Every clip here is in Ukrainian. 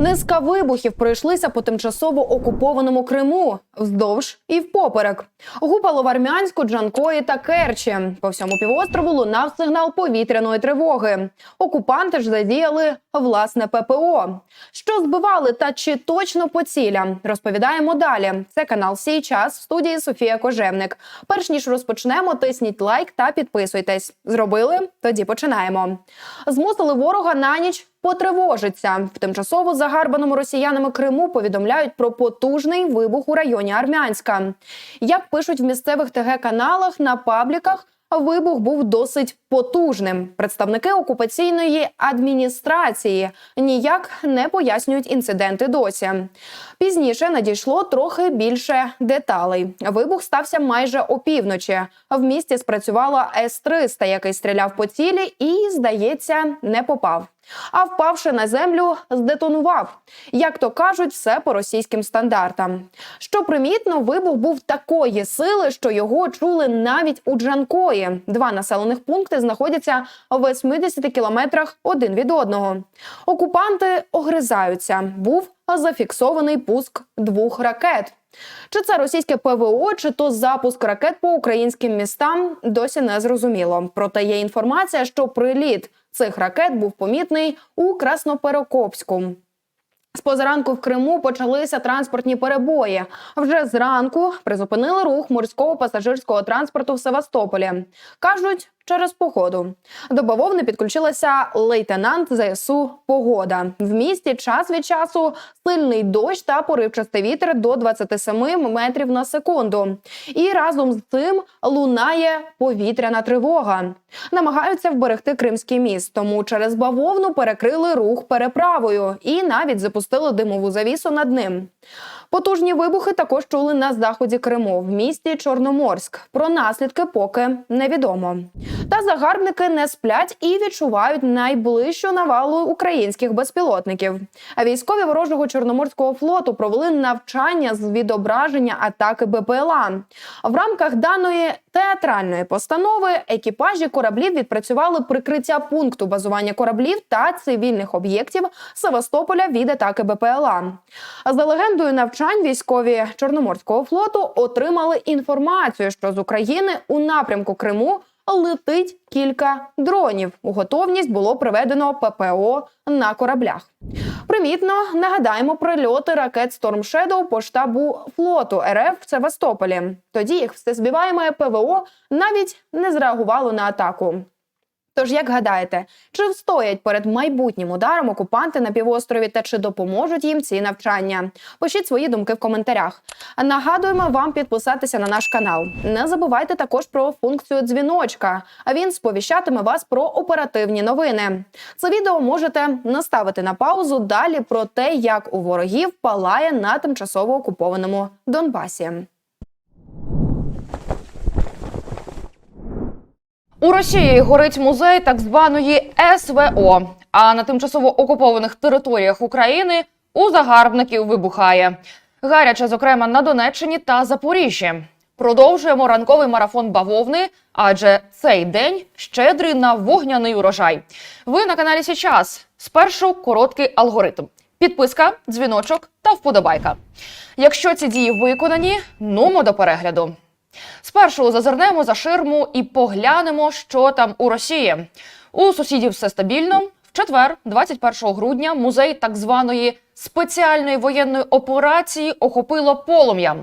Низка вибухів пройшлися по тимчасово окупованому Криму вздовж і впоперек. Гупало в Армянську, Джанкої та Керчі. По всьому півострову лунав сигнал повітряної тривоги. Окупанти ж задіяли власне ППО. Що збивали та чи точно по цілям? Розповідаємо далі. Це канал Сій час в студії Софія Кожевник. Перш ніж розпочнемо, тисніть лайк та підписуйтесь. Зробили? Тоді починаємо. Змусили ворога на ніч потривожиться. В тимчасово загарбаному росіянами Криму повідомляють про потужний вибух у районі Армянська. Як пишуть в місцевих ТГ-каналах на пабліках. Вибух був досить потужним. Представники окупаційної адміністрації ніяк не пояснюють інциденти досі. Пізніше надійшло трохи більше деталей. Вибух стався майже опівночі. В місті спрацювала С-300, який стріляв по цілі і, здається, не попав. А впавши на землю, здетонував. Як то кажуть, все по російським стандартам. Що примітно, вибух був такої сили, що його чули навіть у Джанкої. Два населених пункти знаходяться в 80 кілометрах один від одного. Окупанти огризаються. Був зафіксований пуск двох ракет. Чи це російське ПВО, чи то запуск ракет по українським містам, досі не зрозуміло. Проте є інформація, що приліт цих ракет був помітний у Красноперокопську. З позаранку в Криму почалися транспортні перебої. Вже зранку призупинили рух морського пасажирського транспорту в Севастополі. Кажуть, через погоду. До бавовни підключилася лейтенант ЗСУ Погода. В місті час від часу сильний дощ та поривчастий вітер до 27 метрів на секунду. І разом з цим лунає повітряна тривога. Намагаються вберегти Кримський міст, тому через бавовну перекрили рух переправою і навіть запустили димову завісу над ним. Потужні вибухи також чули на заході Криму в місті Чорноморськ. Про наслідки поки невідомо. Та загарбники не сплять і відчувають найближчу навалу українських безпілотників. А військові ворожого чорноморського флоту провели навчання з відображення атаки БПЛА. В рамках даної театральної постанови екіпажі кораблів відпрацювали прикриття пункту базування кораблів та цивільних об'єктів Севастополя від атаки БПЛА. За легендою навчань військові Чорноморського флоту отримали інформацію, що з України у напрямку Криму летить кілька дронів. У готовність було приведено ППО на кораблях. Примітно нагадаємо прильоти ракет Storm Shadow по штабу флоту РФ в Севастополі. Тоді їх всезбиваєме ПВО навіть не зреагувало на атаку. Тож, як гадаєте, чи встоять перед майбутнім ударом окупанти на півострові та чи допоможуть їм ці навчання? Пишіть свої думки в коментарях. Нагадуємо вам підписатися на наш канал. Не забувайте також про функцію дзвіночка. А він сповіщатиме вас про оперативні новини. Це відео можете наставити на паузу далі про те, як у ворогів палає на тимчасово окупованому Донбасі. У Росії горить музей так званої СВО. А на тимчасово окупованих територіях України у загарбників вибухає. Гаряче, зокрема, на Донеччині та Запоріжжі. Продовжуємо ранковий марафон бавовни, адже цей день щедрий на вогняний урожай. Ви на каналі Січас. Спершу короткий алгоритм: підписка, дзвіночок та вподобайка. Якщо ці дії виконані, нумо до перегляду. Спершу зазирнемо за ширму і поглянемо, що там у Росії. У сусідів все стабільно. В четвер, 21 грудня, музей так званої спеціальної воєнної операції охопило полум'я.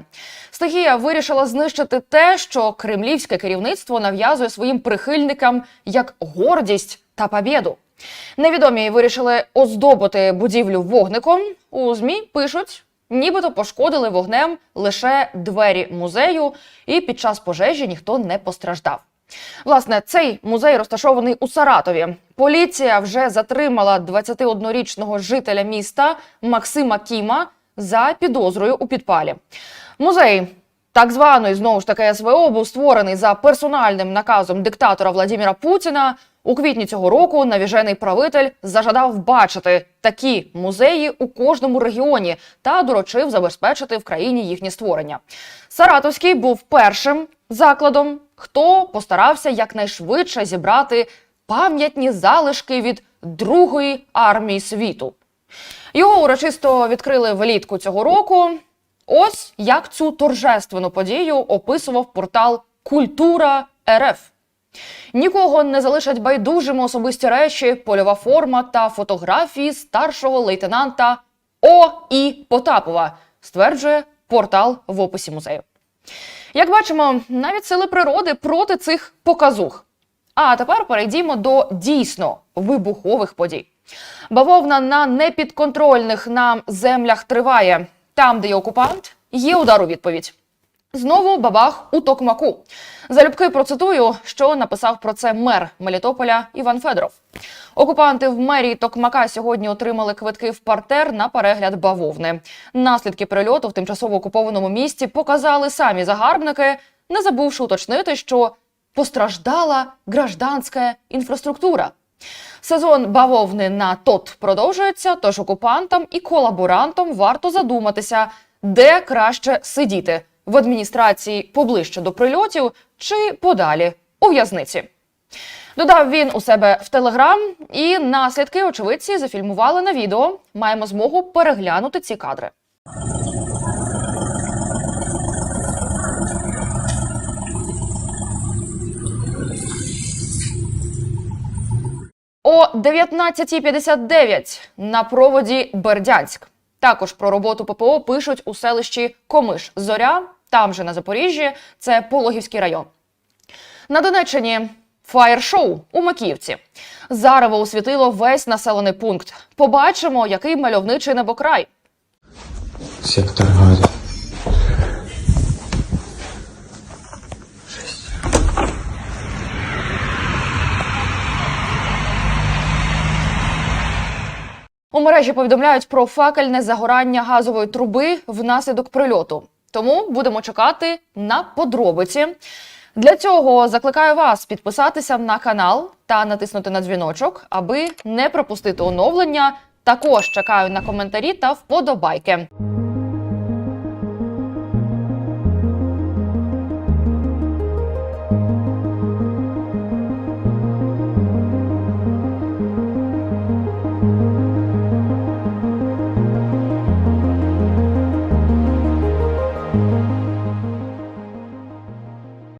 Стихія вирішила знищити те, що кремлівське керівництво нав'язує своїм прихильникам як гордість та побєду. Невідомі вирішили оздобити будівлю вогником. У змі пишуть, нібито пошкодили вогнем лише двері музею, і під час пожежі ніхто не постраждав. Власне, цей музей розташований у Саратові. Поліція вже затримала 21-річного жителя міста Максима Кіма за підозрою у підпалі. Музей так званої знову ж таки СВО був створений за персональним наказом диктатора Владимира Путіна. У квітні цього року навіжений правитель зажадав бачити такі музеї у кожному регіоні та доручив забезпечити в країні їхнє створення. Саратовський був першим закладом, хто постарався якнайшвидше зібрати пам'ятні залишки від Другої армії світу. Його урочисто відкрили влітку цього року. Ось як цю торжественну подію описував портал Культура РФ. Нікого не залишать байдужими особисті речі, польова форма та фотографії старшого лейтенанта О. І. Потапова, стверджує портал в описі музею. Як бачимо, навіть сили природи проти цих показух. А тепер перейдімо до дійсно вибухових подій. Бавовна на непідконтрольних нам землях триває. Там, де є окупант, є удар у відповідь. Знову бабах у Токмаку. Залюбки процитую, що написав про це мер Мелітополя Іван Федоров. Окупанти в мерії Токмака сьогодні отримали квитки в партер на перегляд бавовни. Наслідки прильоту в тимчасово окупованому місті показали самі загарбники, не забувши уточнити, що постраждала гражданська інфраструктура. Сезон бавовни на ТОТ продовжується, тож окупантам і колаборантам варто задуматися, де краще сидіти в адміністрації поближче до прильотів чи подалі у в'язниці. Додав він у себе в телеграм, і наслідки очевидці зафільмували на відео. Маємо змогу переглянути ці кадри. О 19.59 на проводі Бердянськ. Також про роботу ППО пишуть у селищі Комиш Зоря, там же на Запоріжжі, це Пологівський район. На Донеччині фаєр-шоу у Макіївці. Зарево освітило весь населений пункт. Побачимо, який мальовничий небокрай. Сектор Гарри. У мережі повідомляють про факельне загорання газової труби внаслідок прильоту. Тому будемо чекати на подробиці. Для цього закликаю вас підписатися на канал та натиснути на дзвіночок, аби не пропустити оновлення. Також чекаю на коментарі та вподобайки.